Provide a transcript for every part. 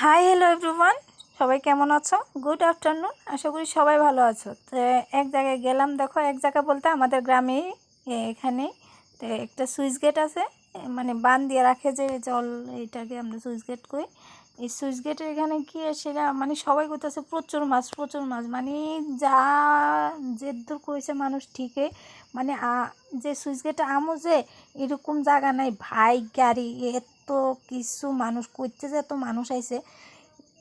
Hi hello everyone সবাই কেমন আছো? গুড আফটারনুন আশা করি সবাই ভালো আছো। তো এক জায়গায় গেলাম, দেখো, এক জায়গা বলতে আমাদের গ্রামেই এখানে তো একটা সুইচ গেট আছে। মানে বান দিয়ে রাখে যে জল এটাকে আমরা সুইচ গেট করি। এই সুইচ গেটের এখানে গিয়ে সেটা মানে সবাই করতেছে প্রচুর মাছ প্রচুর মাছ। মানে যা জেদ্দুর করেছে মানুষ ঠিকই। মানে যে সুইচ গেটে আমো যে, এরকম জায়গা নাই। ভাই, গাড়ি, এত কিছু মানুষ করতে যে এত মানুষ আইছে।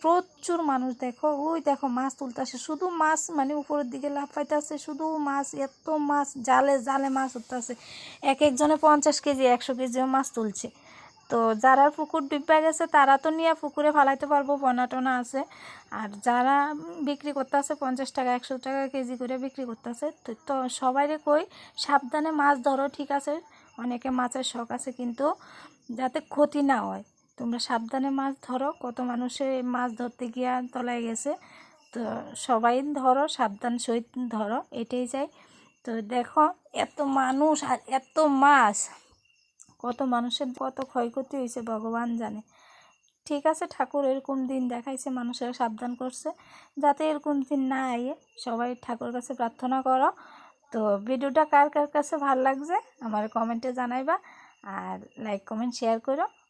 প্রচুর মানুষ দেখো, ওই দেখো মাছ তুলতেছে শুধু মাছ মানে উপরের দিকে লাফাইতেছে শুধু মাছ, এত মাছ, জালে জালে মাছ উঠতেছে এক একজনে পঞ্চাশ কেজি, একশো কেজিও মাছ তুলছে। তো যারা পুকুর ডুবে গেছে, তারা তো নিয়ে পুকুরে ফালাইতে পারব, বনা টনা আছে। আর যারা বিক্রি করতেছে পঞ্চাশ টাকা, একশো টাকা কেজি করে বিক্রি করতেছে তো তো সবাইরে কই, সাবধানে মাছ ধরো, ঠিক আছে? অনেকে মাছের শখ আছে, কিন্তু যাতে ক্ষতি না হয়। তোমরা সাবধানে মাছ ধরো। কত মানুষে মাছ ধরতে গিয়া তলায় গেছে। তো সবাই ধরো, সাবধান সহিত ধরো, এটাই চাই। তো দেখো, এত মানুষ আর এত মাছ। কত মানুষের কত ক্ষয়ক্ষতি হয়েছে, ভগবান জানে। ঠিক আছে, ঠাকুর এরকম দিন দেখাইছে, মানুষের সাবধান করছে। যাতে এরকম দিন না আইয়ে সবাই ঠাকুর কাছে প্রার্থনা করো। তো ভিডিওটা কার কার কাছে ভালো লাগছে, আমার কমেন্টে জানাইবা। আর লাইক কমেন্ট শেয়ার করো।